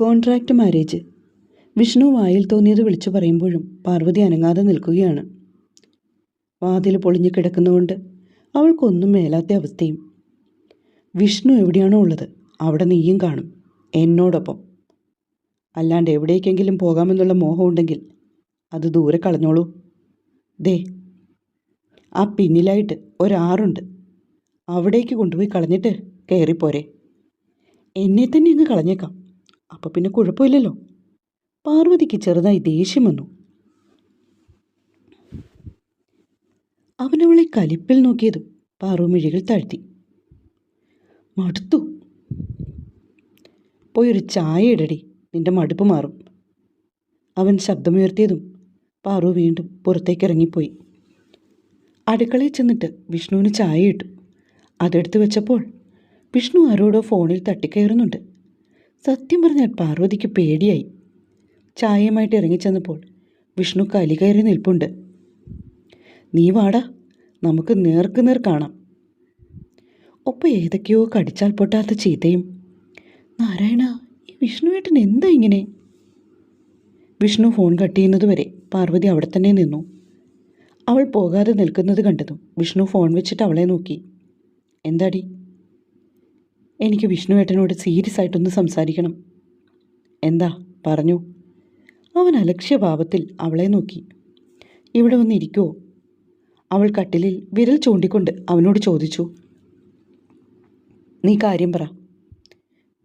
Contract marriage. Vishnu വായിൽ തോന്നിയത് വിളിച്ചു പറയുമ്പോഴും പാർവതി അനങ്ങാതെ നിൽക്കുകയാണ്. വാതിൽ പൊളിഞ്ഞു കിടക്കുന്നതുകൊണ്ട് അവൾക്കൊന്നും മേലാത്ത അവസ്ഥയും. വിഷ്ണു എവിടെയാണോ ഉള്ളത്? അവിടെ നീയും കാണും. എന്നോടൊപ്പം. അല്ലാണ്ട് എവിടേക്കെങ്കിലും പോകാമെന്നുള്ള മോഹമുണ്ടെങ്കിൽ അത് ദൂരെ കളഞ്ഞോളൂ. ദേ ആ പിന്നിലായിട്ട് ഒരാറുണ്ട്. അവിടേക്ക് കൊണ്ടുപോയി കളഞ്ഞിട്ട് കയറിപ്പോരെ. എന്നെ തന്നെ ഇങ്ങ് കളഞ്ഞേക്കാം. അപ്പം പിന്നെ കുഴപ്പമില്ലല്ലോ. പാർവതിക്ക് ചെറുതായി ദേഷ്യം വന്നു. അവനവളെ കലിപ്പിൽ നോക്കിയതും പാറുമിഴികൾ താഴ്ത്തി. മടുത്തു. പോയൊരു ചായ ഇടടി നിന്റെ മടുപ്പ് മാറും. അവൻ ശബ്ദമുയർത്തിയതും പാറു വീണ്ടും പുറത്തേക്ക് ഇറങ്ങിപ്പോയി അടുക്കളയിൽ ചെന്നിട്ട് വിഷ്ണുവിന് ചായ ഇട്ടു. അതെടുത്ത് വെച്ചപ്പോൾ വിഷ്ണു ആരോടോ ഫോണിൽ തട്ടിക്കയറുന്നുണ്ട്. സത്യം പറഞ്ഞാൽ പാർവതിക്ക് പേടിയായി. ചായയുമായിട്ട് ഇറങ്ങിച്ചെന്നപ്പോൾ വിഷ്ണു കലി കയറി നിൽപ്പുണ്ട്. നീ വാടാ നമുക്ക് നേർക്ക് നേർ കാണാം. ഒപ്പം ഏതൊക്കെയോ കടിച്ചാൽ പൊട്ടാത്ത ചീത്തയും നാരായണ ഈ വിഷ്ണുവേട്ടൻ എന്താ ഇങ്ങനെ? വിഷ്ണു ഫോൺ കട്ട് ചെയ്യുന്നതുവരെ പാർവതി അവിടെ തന്നെ നിന്നു. അവൾ പോകാതെ നിൽക്കുന്നത് കണ്ടതും വിഷ്ണു ഫോൺ വെച്ചിട്ട് അവളെ നോക്കി. എന്താടി എനിക്ക് വിഷ്ണുവേട്ടനോട് സീരിയസ് ആയിട്ടൊന്ന് സംസാരിക്കണം. എന്താ? പറഞ്ഞു. അവൻ അലക്ഷ്യഭാവത്തിൽ അവളെ നോക്കി. ഇവിടെ വന്നിരിക്കുമോ അവൾ കട്ടിലിൽ വിരൽ ചൂണ്ടിക്കൊണ്ട് അവനോട് ചോദിച്ചു. നീ കാര്യം പറ.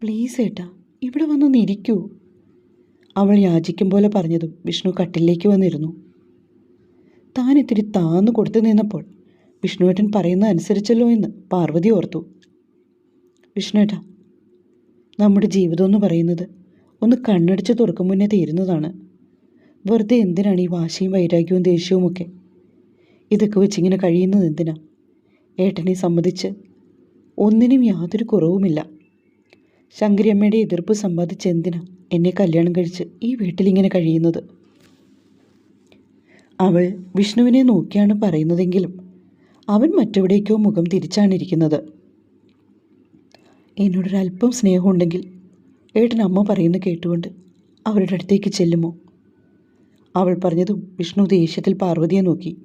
പ്ലീസ് ഏട്ടാ ഇവിടെ വന്നൊന്ന് ഇരിക്കൂ അവൾ യാചിക്കും പോലെ പറഞ്ഞതും വിഷ്ണു കട്ടിലേക്ക് വന്നിരുന്നു. താൻ ഇത്തിരി താന്നു കൊടുത്തു നിന്നപ്പോൾ വിഷ്ണുവേട്ടൻ പറയുന്ന അനുസരിച്ചല്ലോ എന്ന് പാർവതി ഓർത്തു. വിഷ്ണുവേട്ടാ നമ്മുടെ ജീവിതം എന്ന് പറയുന്നത് ഒന്ന് കണ്ണടിച്ച് തുറക്കും മുന്നേ തീരുന്നതാണ്. വെറുതെ എന്തിനാണ് ഈ വാശിയും വൈരാഗ്യവും ദേഷ്യവും ഒക്കെ? ഇതൊക്കെ വെച്ചിങ്ങനെ കഴിയുന്നത് എന്തിനാ? ഏട്ടനെ സംബന്ധിച്ച് ഒന്നിനും യാതൊരു കുറവുമില്ല. ശങ്കരിയമ്മയുടെ എതിർപ്പ് സമ്പാദിച്ച് എന്തിനാ എന്നെ കല്യാണം കഴിച്ച് ഈ വീട്ടിലിങ്ങനെ കഴിയുന്നത്? അവൾ വിഷ്ണുവിനെ നോക്കിയാണ് പറയുന്നതെങ്കിലും അവൻ മറ്റെവിടേക്കോ മുഖം തിരിച്ചാണിരിക്കുന്നത് എന്നോടൊരല്പം സ്നേഹമുണ്ടെങ്കിൽ ഏട്ടൻ അമ്മ പറയുന്ന കേട്ടുകൊണ്ട് അവരുടെ അടുത്തേക്ക് ചെല്ലുമോ? അവൾ പറഞ്ഞതും വിഷ്ണു ദേഷ്യത്തിൽ പാർവതിയെ നോക്കി.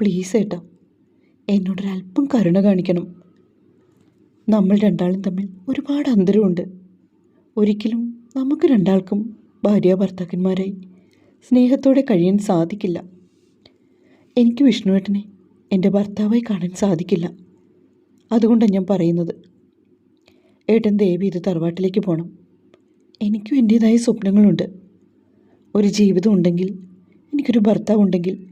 പ്ലീസ് ഏട്ടാ എന്നോടൊരല്പം കരുണ കാണിക്കണം. നമ്മൾ രണ്ടാളും തമ്മിൽ ഒരുപാട് അന്തരമുണ്ട്. ഒരിക്കലും നമുക്ക് രണ്ടാൾക്കും ഭാര്യ ഭർത്താക്കന്മാരായി സ്നേഹത്തോടെ കഴിയാൻ സാധിക്കില്ല. എനിക്ക് വിഷ്ണുവേട്ടനെ എന്റെ ഭർത്താവായി കാണാൻ സാധിക്കില്ല. അതുകൊണ്ടാണ് ഞാൻ പറയുന്നത്. ഏട്ടൻ ദേവി ഇത് തറവാട്ടിലേക്ക് പോകണം എനിക്കും എന്റേതായ സ്വപ്നങ്ങളുണ്ട്. ഒരു ജീവിതം ഉണ്ടെങ്കിൽ എനിക്കൊരു ഭർത്താവ് ഉണ്ടെങ്കിൽ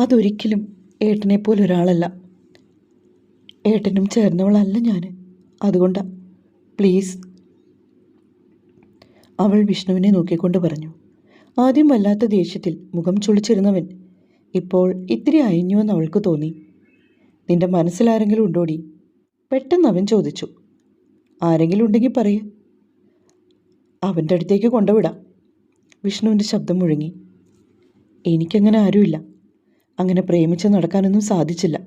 അതൊരിക്കലും ഏട്ടനെ പോലെ ഒരാളല്ല. ഏട്ടനും ചേർന്നവളല്ല ഞാൻ അതുകൊണ്ടാണ് പ്ലീസ്. അവൾ വിഷ്ണുവിനെ നോക്കിക്കൊണ്ട് പറഞ്ഞു ആദ്യം വല്ലാത്ത ദേഷ്യത്തിൽ മുഖം ചുളിച്ചിരുന്നവൻ ഇപ്പോൾ ഇത്തിരി അയഞ്ഞുവെന്ന് അവൾക്ക് തോന്നി. നിന്റെ മനസ്സിലാരെങ്കിലും ഉണ്ടോടി? പെട്ടെന്ന് അവൻ ചോദിച്ചു ആരെങ്കിലും ഉണ്ടെങ്കിൽ പറയൂ. അവന്റെ അടുത്തേക്ക് കൊണ്ടുവിടാം. വിഷ്ണുവിന്റെ ശബ്ദം മുഴങ്ങി. എനിക്കങ്ങനെ ആരുമില്ല. അങ്ങനെ പ്രേമിച്ച് നടക്കാനൊന്നും സാധിച്ചില്ല.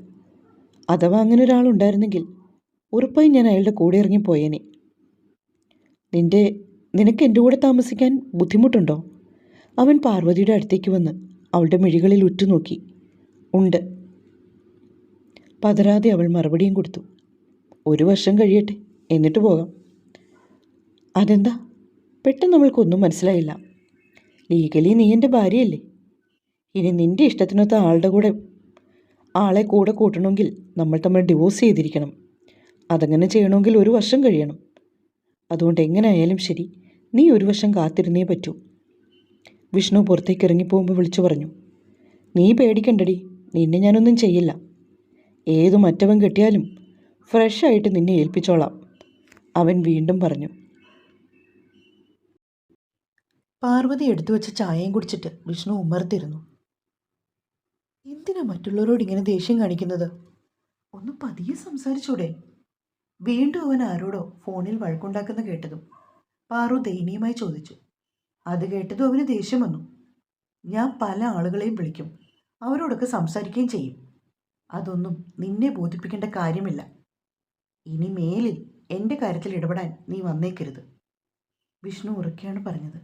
അഥവാ അങ്ങനെ ഒരാളുണ്ടായിരുന്നെങ്കിൽ ഉറപ്പായി ഞാൻ അയാളുടെ കൂടെ ഇറങ്ങിപ്പോയേനെ നിന്റെ നിനക്ക് എന്റെ കൂടെ താമസിക്കാൻ ബുദ്ധിമുട്ടുണ്ടോ? അവൻ പാർവതിയുടെ അടുത്തേക്ക് വന്ന് അവളുടെ മിഴികളിൽ ഉറ്റുനോക്കി. ഉണ്ട്. പതരാതെ അവൾ മറുപടിയും കൊടുത്തു. ഒരു വർഷം കഴിയട്ടെ. എന്നിട്ട് പോകാം. അതെന്താ? പെട്ടെന്ന് നമ്മൾക്കൊന്നും മനസ്സിലായില്ല. ലീഗലി നീ എന്റെ ഭാര്യയല്ലേ? ഇനി നിന്റെ ഇഷ്ടത്തിനൊത്ത ആളുടെ കൂടെ ആളെ കൂടെ കൂട്ടണമെങ്കിൽ നമ്മൾ തമ്മിൽ ഡിവോഴ്സ് ചെയ്തിരിക്കണം. അതങ്ങനെ ചെയ്യണമെങ്കിൽ ഒരു വർഷം കഴിയണം. അതുകൊണ്ട് എങ്ങനെയായാലും ശരി നീ ഒരു വർഷം കാത്തിരുന്നേ പറ്റൂ. വിഷ്ണു പുറത്തേക്ക് ഇറങ്ങിപ്പോകുമ്പോൾ വിളിച്ചു പറഞ്ഞു നീ പേടിക്കണ്ടടി നിന്നെ ഞാനൊന്നും ചെയ്യില്ല. ഏതു മറ്റവൻ കിട്ടിയാലും ഫ്രഷായിട്ട് നിന്നെ ഏൽപ്പിച്ചോളാം. അവൻ വീണ്ടും പറഞ്ഞു. പാർവതി എടുത്തു വെച്ച ചായയും കുടിച്ചിട്ട് വിഷ്ണു ഉമ്മർത്തിരുന്നു. എന്തിനാ മറ്റുള്ളവരോട് ഇങ്ങനെ ദേഷ്യം കാണിക്കുന്നത്? ഒന്ന് പതിയെ സംസാരിച്ചൂടെ. വീണ്ടും അവൻ ആരോടോ ഫോണിൽ വഴക്കുണ്ടാക്കുന്ന കേട്ടതും പാറു ദയനീയമായി ചോദിച്ചു. അത് കേട്ടതും അവന് ദേഷ്യം വന്നു. ഞാൻ പല ആളുകളെയും വിളിക്കും. അവരോടൊക്കെ സംസാരിക്കുകയും ചെയ്യും. അതൊന്നും നിന്നെ ബോധിപ്പിക്കേണ്ട കാര്യമില്ല. ഇനി മേലിൽ എന്റെ കാര്യത്തിൽ ഇടപെടാൻ നീ വന്നേക്കരുത്. വിഷ്ണു ഉറക്കെയാണ് പറഞ്ഞത്.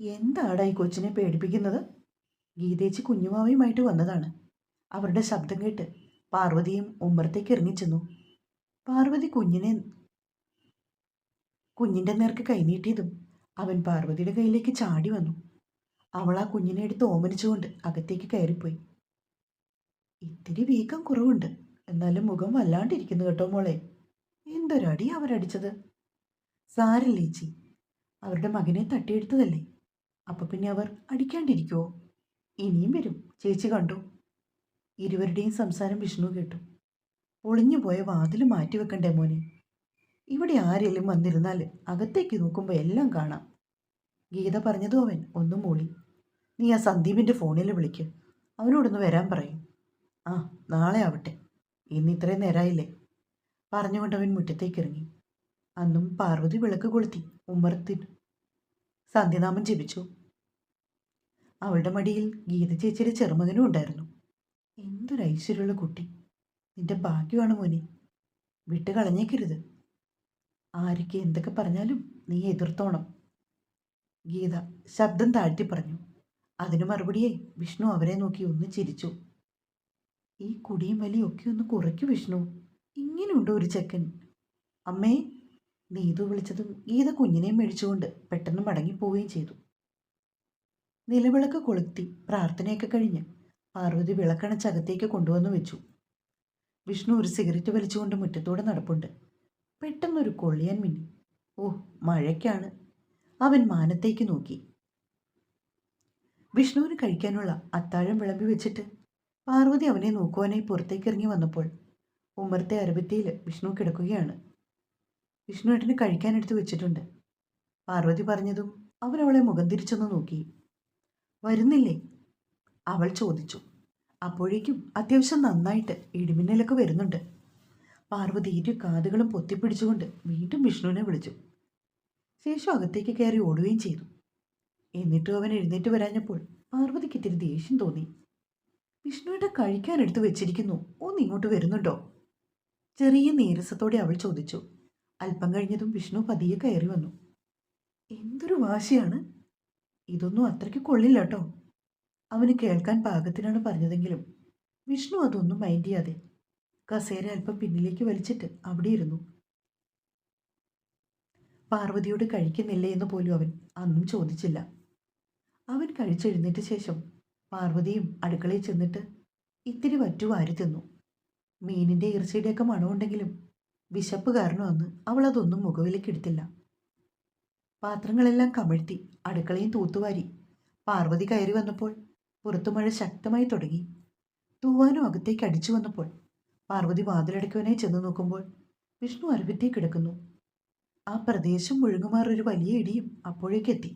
എന്താടാ ഈ കൊച്ചിനെ പേടിപ്പിക്കുന്നത്? ഗീതേച്ചി കുഞ്ഞുമാവയുമായിട്ട് വന്നതാണ്. അവരുടെ ശബ്ദം കേട്ട് പാർവതിയും ഉമ്മറത്തേക്ക് ഇറങ്ങിച്ചെന്നു. പാർവതി കുഞ്ഞിനെ കുഞ്ഞിന്റെ നേർക്ക് കൈനീട്ടിയതും അവൻ പാർവതിയുടെ കയ്യിലേക്ക് ചാടി വന്നു. അവൾ ആ കുഞ്ഞിനെ എടുത്ത് ഓമനിച്ചുകൊണ്ട് അകത്തേക്ക് കയറിപ്പോയി. ഇത്തിരി വീക്കം കുറവുണ്ട്. എന്നാലും മുഖം വല്ലാണ്ടിരിക്കുന്നു കേട്ടോ മോളെ. എന്തൊരടി അവരടിച്ചത്? സാരില്ലേച്ചി അവരുടെ മകനെ തട്ടിയെടുത്തതല്ലേ. അപ്പൊ പിന്നെ അവർ അടിക്കാണ്ടിരിക്കുവോ? ഇനിയും വരും. ചേച്ചി കണ്ടു. ഇരുവരുടെയും സംസാരം വിഷ്ണു കേട്ടു. ഒളിഞ്ഞു പോയ വാതിൽ മാറ്റി വെക്കണ്ടേ മോനെ? ഇവിടെ ആരെങ്കിലും വന്നിരുന്നാൽ അകത്തേക്ക് നോക്കുമ്പോൾ എല്ലാം കാണാം. ഗീത പറഞ്ഞതും അവൻ? ഒന്നും മൂളി. നീ ആ സന്ദീപിന്റെ ഫോണിൽ വിളിക്ക്. അവനോടൊന്ന് വരാൻ പറയും. ആ നാളെ ആവട്ടെ. ഇന്ന് ഇത്രയും നേരമായില്ലേ പറഞ്ഞുകൊണ്ട് അവൻ മുറ്റത്തേക്ക് ഇറങ്ങി അന്നും പാർവതി വിളക്ക് കൊളുത്തി ഉമ്മർത്തി സന്ധ്യനാമം ജപിച്ചു. അവളുടെ മടിയിൽ ഗീത ചേച്ചിയുടെ ചെറുമകനും ഉണ്ടായിരുന്നു. എന്തൊരു ഐശ്വര്യമുള്ള കുട്ടി. നിന്റെ ഭാഗ്യമാണ് മോനെ. വിട്ട് കളഞ്ഞേക്കരുത് ആരൊക്കെ എന്തൊക്കെ പറഞ്ഞാലും നീ എതിർത്തോണം. ഗീത ശബ്ദം താഴ്ത്തി പറഞ്ഞു. അതിനു മറുപടിയായി വിഷ്ണു അവരെ നോക്കി ഒന്ന് ചിരിച്ചു. ഈ കുടിയും വലിയൊക്കെ ഒന്ന് കുറയ്ക്കു വിഷ്ണു. ഇങ്ങനെയുണ്ടോ ഒരു ചെക്കൻ? അമ്മേ നീതു വിളിച്ചതും ഗീത കുഞ്ഞിനെ മേടിച്ചുകൊണ്ട് പെട്ടെന്ന് മടങ്ങിപ്പോവുകയും ചെയ്തു. നിലവിളക്ക് കൊളുത്തി പ്രാർത്ഥനയൊക്കെ കഴിഞ്ഞ് പാർവതി വിളക്കണച്ചകത്തേക്ക് കൊണ്ടുവന്നു വെച്ചു. വിഷ്ണു ഒരു സിഗരറ്റ് വലിച്ചുകൊണ്ട് മുറ്റത്തൂടെ നടപ്പുണ്ട്. പെട്ടെന്നൊരു കൊള്ളിയാൻ മിന്നി. ഓ മഴയ്ക്കാണ്. അവൻ മാനത്തേക്ക് നോക്കി. വിഷ്ണുവിന് കഴിക്കാനുള്ള അത്താഴം വിളമ്പി വെച്ചിട്ട് പാർവതി അവനെ നോക്കുവാനായി പുറത്തേക്ക് ഇറങ്ങി വന്നപ്പോൾ ഉമ്മറത്തെ അരബത്തിയിൽ വിഷ്ണു കിടക്കുകയാണ്. വിഷ്ണു ഏട്ടന് കഴിക്കാനെടുത്ത് വെച്ചിട്ടുണ്ട്. പാർവതി പറഞ്ഞതും അവരവളെ മുഖം തിരിച്ചൊന്ന് നോക്കി. വരുന്നില്ലേ? അവൾ ചോദിച്ചു. അപ്പോഴേക്കും അത്യാവശ്യം നന്നായിട്ട് ഇടിമിന്നലൊക്കെ വരുന്നുണ്ട്. പാർവതി ഇരു കാതുകളും പൊത്തിപ്പിടിച്ചുകൊണ്ട് വീണ്ടും വിഷ്ണുവിനെ വിളിച്ചു. ശേഷം അകത്തേക്ക് കയറി ഓടുകയും ചെയ്തു. എന്നിട്ടും അവൻ എഴുന്നേറ്റ് വരാഞ്ഞപ്പോൾ പാർവതിക്ക് ഇത്തിരി ദേഷ്യം തോന്നി. വിഷ്ണുവിന്റെ കഴിക്കാനെടുത്ത് വെച്ചിരിക്കുന്നു. ഒന്ന് ഇങ്ങോട്ട് വരുന്നുണ്ടോ? ചെറിയ നീരസത്തോടെ അവൾ ചോദിച്ചു. അല്പം കഴിഞ്ഞതും വിഷ്ണു പതിയെ കയറി വന്നു. എന്തൊരു വാശിയാണ്. ഇതൊന്നും അത്രയ്ക്ക് കൊള്ളില്ല കേട്ടോ അവന് കേൾക്കാൻ പാകത്തിനാണ് പറഞ്ഞതെങ്കിലും വിഷ്ണു അതൊന്നും മൈൻഡ് ചെയ്യാതെ കസേര അല്പം പിന്നിലേക്ക് വലിച്ചിട്ട് അവിടെ ഇരുന്നു. പാർവതിയോട് കഴിക്കുന്നില്ലേ എന്ന് പോലും അവൻ അന്നും ചോദിച്ചില്ല. അവൻ കഴിച്ചെഴുന്നേറ്റ ശേഷം പാർവതിയും അടുക്കളയിൽ ചെന്നിട്ട് ഇത്തിരി വറ്റു വാരി തിന്നു. മീനിന്റെ ഇറച്ചിയുടെയൊക്കെ മണമുണ്ടെങ്കിലും വിശപ്പ് അവളതൊന്നും അതൊന്നും മുഖവിലേക്ക് എടുത്തില്ല. പാത്രങ്ങളെല്ലാം കമഴ്ത്തി അടുക്കളയും തൂത്തുവാരി പാർവതി കയറി വന്നപ്പോൾ പുറത്തു മഴ ശക്തമായി തുടങ്ങി. തൂവാനും അകത്തേക്ക് അടിച്ചു വന്നപ്പോൾ പാർവതി വാതിലടയ്ക്കുവാനായി ചെന്ന് നോക്കുമ്പോൾ വിഷ്ണു അരവിത്തേ കിടക്കുന്നു. ആ പ്രദേശം മുഴുകുമാറൊരു വലിയ ഇടിയും അപ്പോഴേക്കെത്തി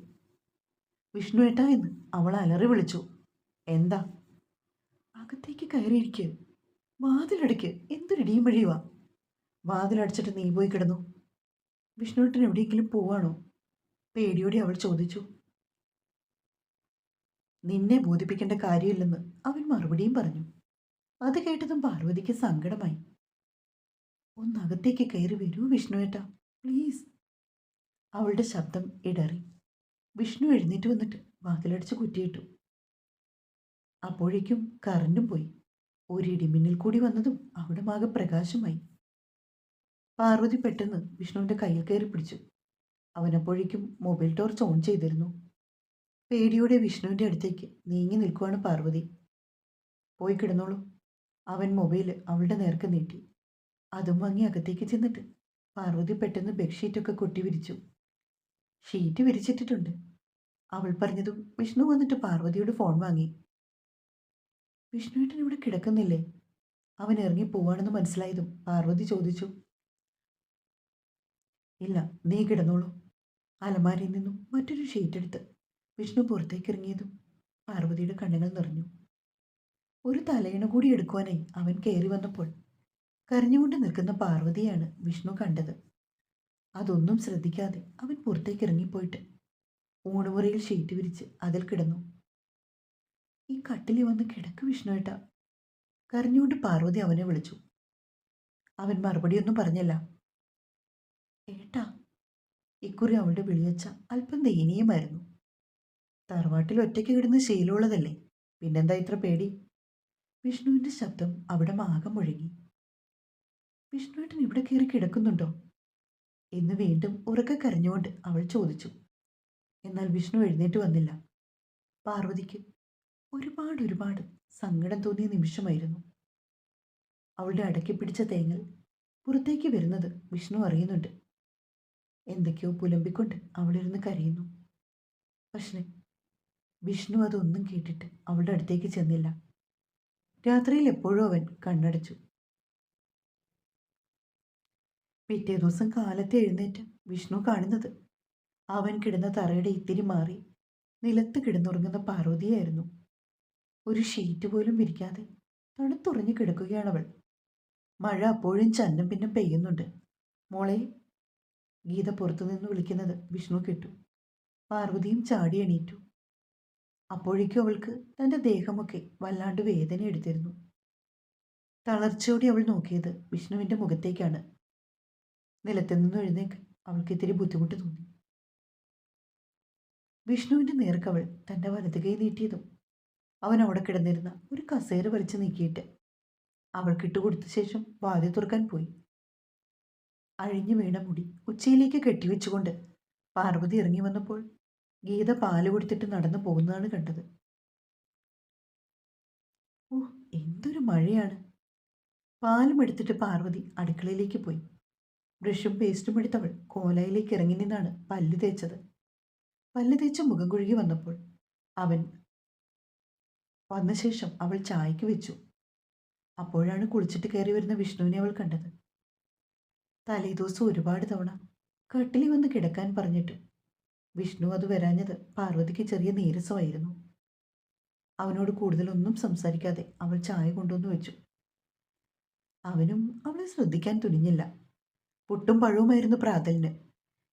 വിഷ്ണു ഏട്ടാ എന്ന് അവൾ അലറി വിളിച്ചു. എന്താ? അകത്തേക്ക് കയറിയിരിക്ക് എന്തൊരു ഇടിയും വഴിയുവാ വാതിലടച്ചിട്ട് നീ പോയി കിടന്നു. വിഷ്ണുട്ടൻ എവിടെയെങ്കിലും പോവാണോ? പേടിയോടെ അവൾ ചോദിച്ചു. നിന്നെ ബോധിപ്പിക്കേണ്ട കാര്യമില്ലെന്ന് അവൻ മറുപടിയും പറഞ്ഞു. അത് കേട്ടതും പാർവതിക്ക് സങ്കടമായി. ഒന്നകത്തേക്ക് കയറി വരൂ വിഷ്ണുവേട്ട പ്ലീസ്. അവളുടെ ശബ്ദം ഇടറി. വിഷ്ണു എഴുന്നേറ്റ് വന്നിട്ട് വാതിലടിച്ച് കുറ്റിയിട്ടു. അപ്പോഴേക്കും കറണ്ടും പോയി. ഒരിടിമിന്നൽ കൂടി വന്നതും അവിടെ മാകെ പ്രകാശമായി. പാർവതി പെട്ടെന്ന് വിഷ്ണുവിന്റെ കയ്യിൽ കയറി പിടിച്ചു. അവനപ്പോഴേക്കും മൊബൈൽ ടോർച്ച് ഓൺ ചെയ്തിരുന്നു. പേടിയോടെ വിഷ്ണുവിന്റെ അടുത്തേക്ക് നീങ്ങി നിൽക്കുവാണ് പാർവതി. പോയി കിടന്നോളൂ. അവൻ മൊബൈൽ അവളുടെ നേർക്ക് നീട്ടി. അതും വാങ്ങി അകത്തേക്ക് ചെന്നിട്ട് പാർവതി പെട്ടെന്ന് ബെഡ്ഷീറ്റൊക്കെ കൊട്ടി വിരിച്ചു. ഷീറ്റ് വിരിച്ചിട്ടിട്ടുണ്ട്. അവൾ പറഞ്ഞതും വിഷ്ണു വന്നിട്ട് പാർവതിയോട് ഫോൺ വാങ്ങി. വിഷ്ണുവേട്ടൻ ഇവിടെ കിടക്കുന്നില്ലേ? അവൻ ഇറങ്ങി പോവാണെന്ന് മനസ്സിലായതും പാർവതി ചോദിച്ചു. ഇല്ല നീ കിടന്നോളൂ. അലമാരയിൽ നിന്നും മറ്റൊരു ഷീറ്റ് എടുത്ത് വിഷ്ണു പുറത്തേക്ക് ഇറങ്ങിയതും പാർവതിയുടെ കണ്ണുകൾ നിറഞ്ഞു. ഒരു തലയിണ കൂടി എടുക്കുവാനായി അവൻ കയറി വന്നപ്പോൾ കരഞ്ഞുകൊണ്ട് നിൽക്കുന്ന പാർവതിയാണ് വിഷ്ണു കണ്ടത്. അതൊന്നും ശ്രദ്ധിക്കാതെ അവൻ പുറത്തേക്ക് ഇറങ്ങിപ്പോയിട്ട് ഊണുമുറിയിൽ ഷീറ്റ് വിരിച്ച് അതിൽ കിടന്നു. ഈ കട്ടിലിൽ വന്ന് കിടക്ക് വിഷ്ണുവേട്ട. കരഞ്ഞുകൊണ്ട് പാർവതി അവനെ വിളിച്ചു. അവൻ മറുപടിയൊന്നും പറഞ്ഞില്ല. ഏട്ടാ ഇക്കുറി അവളുടെ വിളിയച്ച അല്പം ദയനീയമായിരുന്നു. തറവാട്ടിൽ ഒറ്റയ്ക്ക് കിടന്ന് ശീലമുള്ളതല്ലേ? പിന്നെന്താ ഇത്ര പേടി? വിഷ്ണുവിന്റെ ശബ്ദം അവിടെ മാകം മുഴങ്ങി. വിഷ്ണുവേട്ടൻ ഇവിടെ കയറി കിടക്കുന്നുണ്ടോ? എന്ന് വീണ്ടും ഉറക്കെ കരഞ്ഞുകൊണ്ട് അവൾ ചോദിച്ചു. എന്നാൽ വിഷ്ണു എഴുന്നേറ്റ് വന്നില്ല. പാർവതിക്ക് ഒരുപാട് ഒരുപാട് സങ്കടം തോന്നിയ നിമിഷമായിരുന്നു. അവളുടെ അടക്കി പിടിച്ച തേങ്ങൽ പുറത്തേക്ക് വരുന്നത് വിഷ്ണു അറിയുന്നുണ്ട്. എന്തൊക്കെയോ പുലമ്പിക്കൊണ്ട് അവളിരുന്ന് കരയുന്നു. പക്ഷേ വിഷ്ണു അതൊന്നും കേട്ടിട്ട് അവളുടെ അടുത്തേക്ക് ചെന്നില്ല. രാത്രിയിൽ എപ്പോഴും അവൻ കണ്ണടച്ചു. പിറ്റേ ദിവസം കാലത്ത് എഴുന്നേറ്റ് വിഷ്ണു കാണുന്നത്. അവൻ കിടന്ന തറയുടെ ഇത്തിരി മാറി നിലത്ത് കിടന്നുറങ്ങുന്ന പാർവതിയായിരുന്നു. ഒരു ഷീറ്റ് പോലും വിരിക്കാതെ തണുത്തുറഞ്ഞു കിടക്കുകയാണവൾ. മഴ അപ്പോഴും ചന്നും പിന്നും പെയ്യുന്നുണ്ട്. മോളെ ഗീത പുറത്തുനിന്ന് വിളിക്കുന്നത് വിഷ്ണു കേട്ടു. പാർവതിയും ചാടി എണീറ്റു. അപ്പോഴേക്കും അവൾക്ക് തന്റെ ദേഹമൊക്കെ വല്ലാണ്ട് വേദന എടുത്തിരുന്നു. തളർച്ചയോടെ അവൾ നോക്കിയത് വിഷ്ണുവിന്റെ മുഖത്തേക്കാണ്. നിലത്തു നിന്ന് എഴുന്നേക്ക് അവൾക്ക് ഇത്തിരി ബുദ്ധിമുട്ട് തോന്നി. വിഷ്ണുവിന്റെ നേർക്കവൾ തന്റെ വലത് കൈ നീട്ടിയതും അവൻ അവിടെ കിടന്നിരുന്ന ഒരു കസേര വലിച്ചു നീക്കിയിട്ട് അവൾക്ക് ഇട്ടുകൊടുത്ത ശേഷം വാതി തുറക്കാൻ പോയി. അഴിഞ്ഞു വീണ മുടി ഉച്ചയിലേക്ക് കെട്ടിവെച്ചുകൊണ്ട് പാർവതി ഇറങ്ങി വന്നപ്പോൾ ഗീത പാൽ കൊടുത്തിട്ട് നടന്നു പോകുന്നതാണ് കണ്ടത്. ഓ എന്തൊരു മഴയാണ്. പാലും എടുത്തിട്ട് പാർവതി അടുക്കളയിലേക്ക് പോയി. ബ്രഷും പേസ്റ്റും എടുത്തവൾ കോലയിലേക്ക് ഇറങ്ങി നിന്നാണ് പല്ല് തേച്ചത്. പല്ല് തേച്ച് മുഖം കുഴുകി വന്നപ്പോൾ അവൻ വന്ന ശേഷം അവൾ ചായക്ക് വെച്ചു. അപ്പോഴാണ് കുളിച്ചിട്ട് കയറി വരുന്ന വിഷ്ണുവിനെ അവൾ കണ്ടത്. തലേദിവസം ഒരുപാട് തവണ കട്ടിലി വന്ന് കിടക്കാൻ പറഞ്ഞിട്ട് വിഷ്ണു അത് വരാഞ്ഞത് പാർവതിക്ക് ചെറിയ നീരസമായിരുന്നു. അവനോട് കൂടുതലൊന്നും സംസാരിക്കാതെ അവൾ ചായ കൊണ്ടുവന്നു വെച്ചു. അവനും അവളെ ശ്രദ്ധിക്കാൻ തുനിഞ്ഞില്ല. പുട്ടും പഴവുമായിരുന്നു പ്രാതലിന്.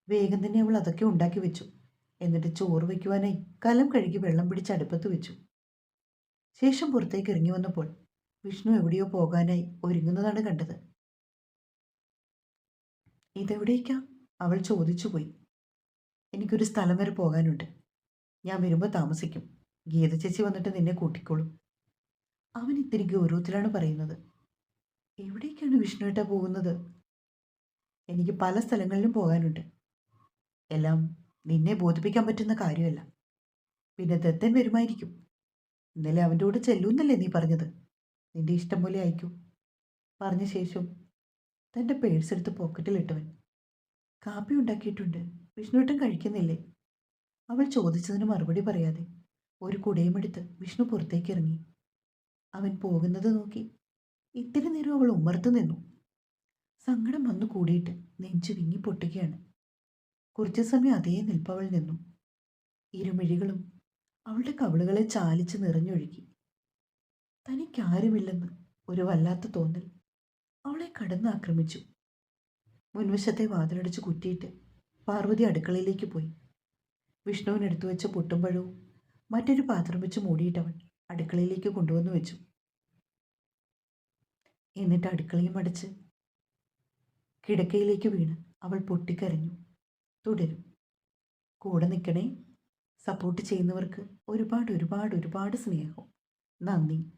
വേഗം തന്നെ അവൾ അതൊക്കെ ഉണ്ടാക്കി വെച്ചു. എന്നിട്ട് ചോറ് വയ്ക്കുവാനായി കലം കഴുകി വെള്ളം പിടിച്ച് അടുപ്പത്ത് വെച്ചു. ശേഷം പുറത്തേക്ക് ഇറങ്ങി വന്നപ്പോൾ വിഷ്ണു എവിടെയോ പോകാനായി ഒരുങ്ങുന്നതാണ് കണ്ടത്. ഇതെവിടേക്കാ? അവൾ ചോദിച്ചുപോയി എനിക്കൊരു സ്ഥലം വരെ പോകാനുണ്ട്. ഞാൻ വരുമ്പോൾ താമസിക്കും. ഗീത ചേച്ചി വന്നിട്ട് നിന്നെ കൂട്ടിക്കോളും. അവൻ ഇത്തിരി ഗൗരവത്തിലാണ് പറയുന്നത്. എവിടേക്കാണ് വിഷ്ണുവേട്ട പോകുന്നത്? എനിക്ക് പല സ്ഥലങ്ങളിലും പോകാനുണ്ട്. എല്ലാം നിന്നെ ബോധിപ്പിക്കാൻ പറ്റുന്ന കാര്യമല്ല. പിന്നെ ദത്തൻ വരുമായിരിക്കും. ഇന്നലെ അവന്റെ കൂടെ ചെല്ലൂന്നല്ലേ നീ പറഞ്ഞത്? നിന്റെ ഇഷ്ടം പോലെ അയക്കൂ. പറഞ്ഞ ശേഷം തന്റെ പേഴ്സ് എടുത്ത് പോക്കറ്റിലിട്ടവൻ കാപ്പി ഉണ്ടാക്കിയിട്ടുണ്ട്. വിഷ്ണുട്ടൻ കഴിക്കുന്നില്ലേ? അവൾ ചോദിച്ചതിന് മറുപടി പറയാതെ ഒരു കുടയുമെടുത്ത് വിഷ്ണു പുറത്തേക്ക് ഇറങ്ങി അവൻ പോകുന്നത് നോക്കി ഇത്തിരി നേരം അവൾ ഉമർത്തു നിന്നു. സങ്കടം വന്നു കൂടിയിട്ട് നെഞ്ചു വിങ്ങി പൊട്ടുകയാണ്. കുറച്ചു സമയം അതേ നിൽപ്പവൾ നിന്നു. ഇരുമിഴികളും അവളുടെ കവിളുകളെ ചാലിച്ച് നിറഞ്ഞൊഴുകി. തനിക്കാരുമില്ലെന്ന് ഒരു വല്ലാത്ത തോന്നൽ. അവളെ കടന്ന് ആക്രമിച്ചു മുൻവശത്തെ വാതിലടിച്ച് കുറ്റിയിട്ട് പാർവതി അടുക്കളയിലേക്ക് പോയി. വിഷ്ണുവിനെടുത്തു വെച്ച പൊട്ടുമ്പഴവും മറ്റൊരു പാത്രം വെച്ച് മൂടിയിട്ടവൻ അടുക്കളയിലേക്ക് കൊണ്ടുവന്നു വെച്ചു. എന്നിട്ട് അടുക്കളയും അടച്ച് കിടക്കയിലേക്ക് വീണ് അവൾ പൊട്ടിക്കരഞ്ഞു. തുടരും. കൂടെ നിൽക്കണേ. സപ്പോർട്ട് ചെയ്യുന്നവർക്ക് ഒരുപാട് ഒരുപാട് ഒരുപാട് സ്നേഹം. നന്ദി.